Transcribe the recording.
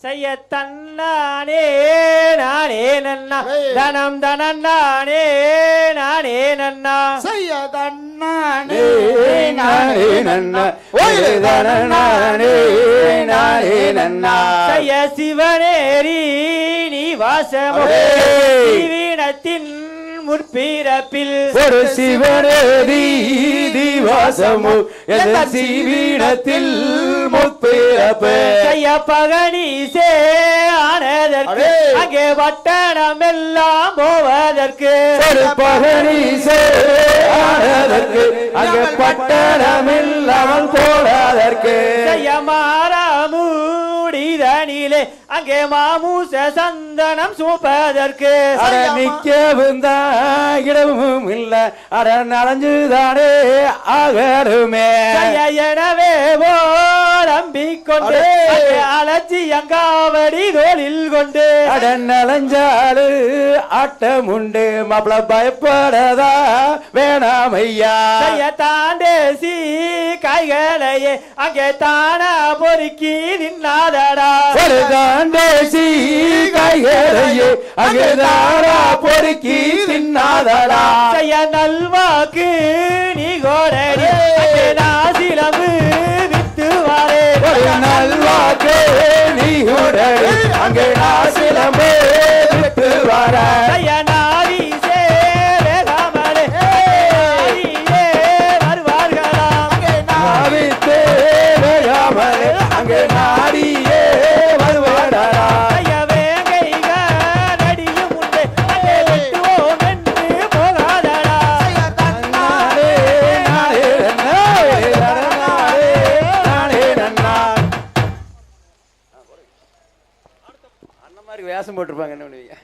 செய்ய தன்னானே நானே நன்னா. தனம் தனன்னானே நானே நன்னா. செய்ய தன்னானே நானே நன்னா. ஓய் நானே நானே நன்னா. செய்ய சிவனேரி நீ வாசமோ. ஏய். வீணத்தின் முற்பிறப்பில் ஒரு சிவனேதி எந்த சீவீனத்தில் முப்பிறப்பு செய்ய பகனீசே ஆனதற்கு. அங்கே வட்டணம் எல்லாம் போவதற்கு. ஒரு பகனீசே ஆனதற்கு. அங்கே பட்டணமில்லாமல் போடாதற்கு செய்ய மாறாமூடிதனிலே அங்கே மாமூச சந்தனம் சூப்பதற்கு. அட நிக்கவும் இடமும் இல்ல. அட நலஞ்சுதானே ஆகருமே எனவே நம்பிக்கொண்டு அடே. அங்கே அலட்சியங்காவடி தோளில் கொண்டு. அட நலஞ்சாடு ஆட்டம் உண்டு மாப்பிள பயப்படதா வேணாம் ஐயா தாண்டேசி கைகளையே அங்கே தானா பொறுக்கி நின்னாதடா. ஒரு தாண்டேசி கைகளையே அங்கே தாரா பொறுக்கி தின்னாதடா. செய்ய நல்வாக்கு நீ அங்கே நாசிலம்பு வித்து வாரே. ஒரு நல்வாக்கு நீ உடனே அங்கே நாசிலம்பே விட்டு வர. செய்ய அங்கே நாடியே மாதிரி வேஷம் போட்டிருப்பாங்க என்ன பண்ணுவீங்க?